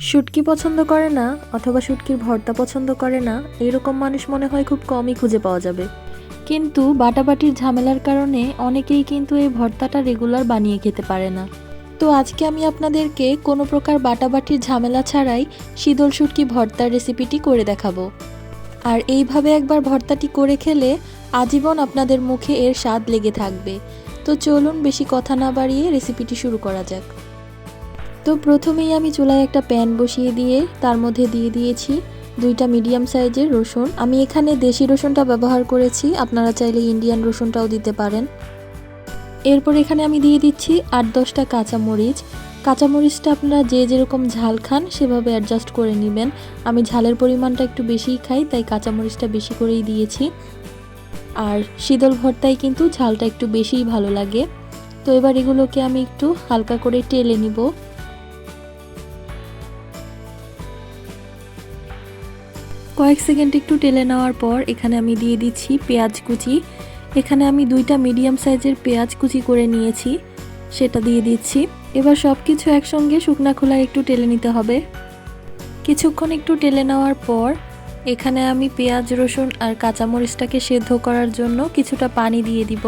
শুটকি পছন্দ করে না অথবা শুটকির ভর্তা পছন্দ করে না, এরকম মানুষ মনে হয় খুব কমই খুঁজে পাওয়া যাবে। কিন্তু বাটাবাটির ঝামেলার কারণে অনেকেই কিন্তু এই ভর্তাটা রেগুলার বানিয়ে খেতে পারে না। তো আজকে আমি আপনাদেরকে কোনো প্রকার বাটাবাটির ঝামেলা ছাড়াই শীতল শুটকি ভর্তার রেসিপিটি করে দেখাবো। আর এইভাবে একবার ভর্তাটি করে খেলে আজীবন আপনাদের মুখে এর স্বাদ লেগে থাকবে। তো চলুন বেশি কথা না বাড়িয়ে রেসিপিটি শুরু করা যাক। তো প্রথমেই আমি চুলায় একটা প্যান বসিয়ে দিয়ে তার মধ্যে দিয়ে দিয়েছি দুইটা মিডিয়াম সাইজের রসুন। আমি এখানে দেশি রসুনটা ব্যবহার করেছি, আপনারা চাইলে ইন্ডিয়ান রসুনটাও দিতে পারেন। এরপর এখানে আমি দিয়ে দিচ্ছি আট দশটা কাঁচামরিচ। কাঁচামরিচটা আপনারা যে যেরকম ঝাল খান সেভাবে অ্যাডজাস্ট করে নেবেন। আমি ঝালের পরিমাণটা একটু বেশিই খাই, তাই কাঁচামরিচটা বেশি করেই দিয়েছি। আর শীতল ভর্তায় কিন্তু ঝালটা একটু বেশিই ভালো লাগে। তো এবার এগুলোকে আমি একটু হালকা করে টেলে নিব। কয়েক সেকেন্ড একটু টেলে নেওয়ার পর এখানে আমি দিয়ে দিচ্ছি পেঁয়াজ কুচি। এখানে আমি দুইটা মিডিয়াম সাইজের পেঁয়াজ কুচি করে নিয়েছি, সেটা দিয়ে দিচ্ছি। এবার সব কিছু একসঙ্গে শুকনা খোলায় একটু টেলে নিতে হবে। কিছুক্ষণ একটু টেলে নেওয়ার পর এখানে আমি পেঁয়াজ, রসুন আর কাঁচামরিচটাকে সেদ্ধ করার জন্য কিছুটা পানি দিয়ে দিব।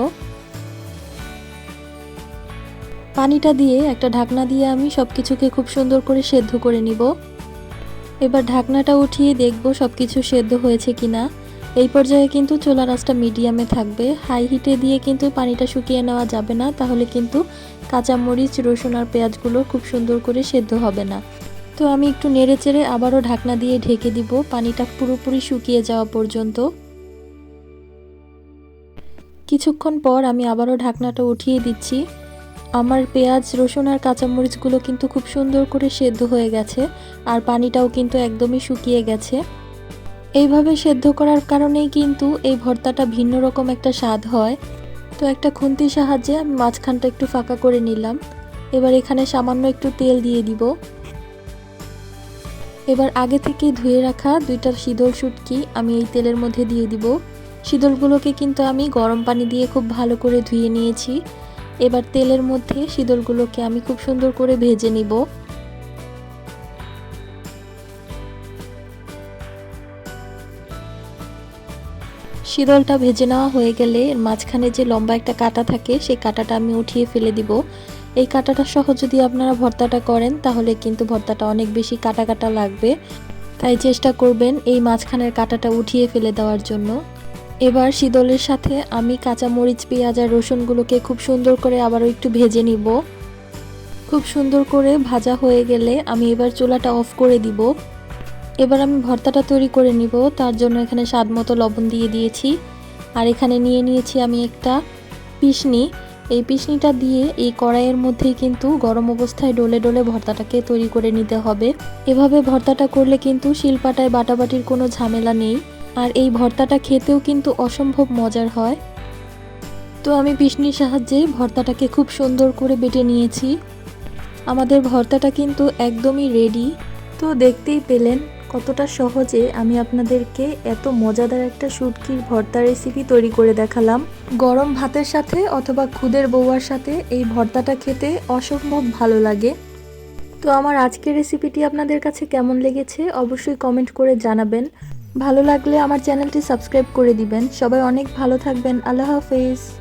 পানিটা দিয়ে একটা ঢাকনা দিয়ে আমি সব কিছুকে খুব সুন্দর করে সেদ্ধ করে নিব। এবার ঢাকনাটা উঠিয়ে দেখব সব কিছু সেদ্ধ হয়েছে কিনা। এই পর্যায়ে কিন্তু চোলা রাসটা মিডিয়ামে থাকবে। হাই হিটে দিয়ে কিন্তু পানিটা শুকিয়ে নেওয়া যাবে না, তাহলে কিন্তু কাঁচামরিচ, রসুন আর পেঁয়াজগুলো খুব সুন্দর করে সেদ্ধ হবে না। তো আমি একটু নেড়ে চেড়ে আবারও ঢাকনা দিয়ে ঢেকে দিব, পানিটা পুরোপুরি শুকিয়ে যাওয়া পর্যন্ত। কিছুক্ষণ পর আমি আবারও ঢাকনাটা উঠিয়ে দিচ্ছি। আমার পেঁয়াজ, রসুন আর কাঁচামরিচগুলো কিন্তু খুব সুন্দর করে সেদ্ধ হয়ে গেছে আর পানিটাও কিন্তু একদমই শুকিয়ে গেছে। এইভাবে সেদ্ধ করার কারণেই কিন্তু এই ভর্তাটা ভিন্ন রকম একটা স্বাদ হয়। তো একটা খুন্তির সাহায্যে আমি মাঝখানটা একটু ফাঁকা করে নিলাম। এবার এখানে সামান্য একটু তেল দিয়ে দিব। এবার আগে থেকে ধুয়ে রাখা দুইটা শীতল শুটকি আমি এই তেলের মধ্যে দিয়ে দিব। শীতলগুলোকে কিন্তু আমি গরম পানি দিয়ে খুব ভালো করে ধুয়ে নিয়েছি। এবার তেলের মধ্যে শীতলগুলোকে আমি খুব সুন্দর করে ভেজে নিব। শীতলটা ভেজে নেওয়া হয়ে গেলে মাঝখানে যে লম্বা একটা কাটা থাকে, সেই কাটাটা আমি উঠিয়ে ফেলে দিব। এই কাটাটা সহ যদি আপনারা ভর্তাটা করেন, তাহলে কিন্তু ভর্তাটা অনেক বেশি কাটা কাটা লাগবে। তাই চেষ্টা করবেন এই মাঝখানের কাটাটা উঠিয়ে ফেলে দেওয়ার জন্য। এবার শীতলের সাথে আমি কাঁচা মরিচ পেঁয়াজ আর রসুনগুলোকে খুব সুন্দর করে আবারও একটু ভেজে নিব। খুব সুন্দর করে ভাজা হয়ে গেলে আমি এবার চুলাটা অফ করে দিব। এবার আমি ভর্তাটা তৈরি করে নিব, তার জন্য এখানে স্বাদ মতো লবণ দিয়ে দিয়েছি। আর এখানে নিয়ে নিয়েছি আমি একটা পিসনি। এই পিসনিটা দিয়ে এই কড়াইয়ের মধ্যেই কিন্তু গরম অবস্থায় ডলে ডলে ভর্তাটাকে তৈরি করে নিতে হবে। এভাবে ভর্তাটা করলে কিন্তু শিলপাটায় বাটাবাটির কোনো ঝামেলা নেই। আর এই ভর্তাটা খেতেও কিন্তু অসম্ভব মজার হয়। তো আমি পিসনির সাহায্যে ভর্তাটাকে খুব সুন্দর করে বেটে নিয়েছি। আমাদের ভর্তাটা কিন্তু একদমই রেডি তো দেখতেই পেলেন কতটা সহজে আমি আপনাদেরকে এত মজাদার একটা শুটকির ভর্তা রেসিপি তৈরি করে দেখালাম। গরম ভাতের সাথে অথবা খুদের বউয়ার সাথে এই ভর্তাটা খেতে অসম্ভব ভালো লাগে। তো আমার আজকের রেসিপিটি আপনাদের কাছে কেমন লেগেছে অবশ্যই কমেন্ট করে জানাবেন। ভালো লাগলে আমার চ্যানেলটি সাবস্ক্রাইব করে দিবেন। সবাই অনেক ভালো থাকবেন। আল্লাহ হাফেজ।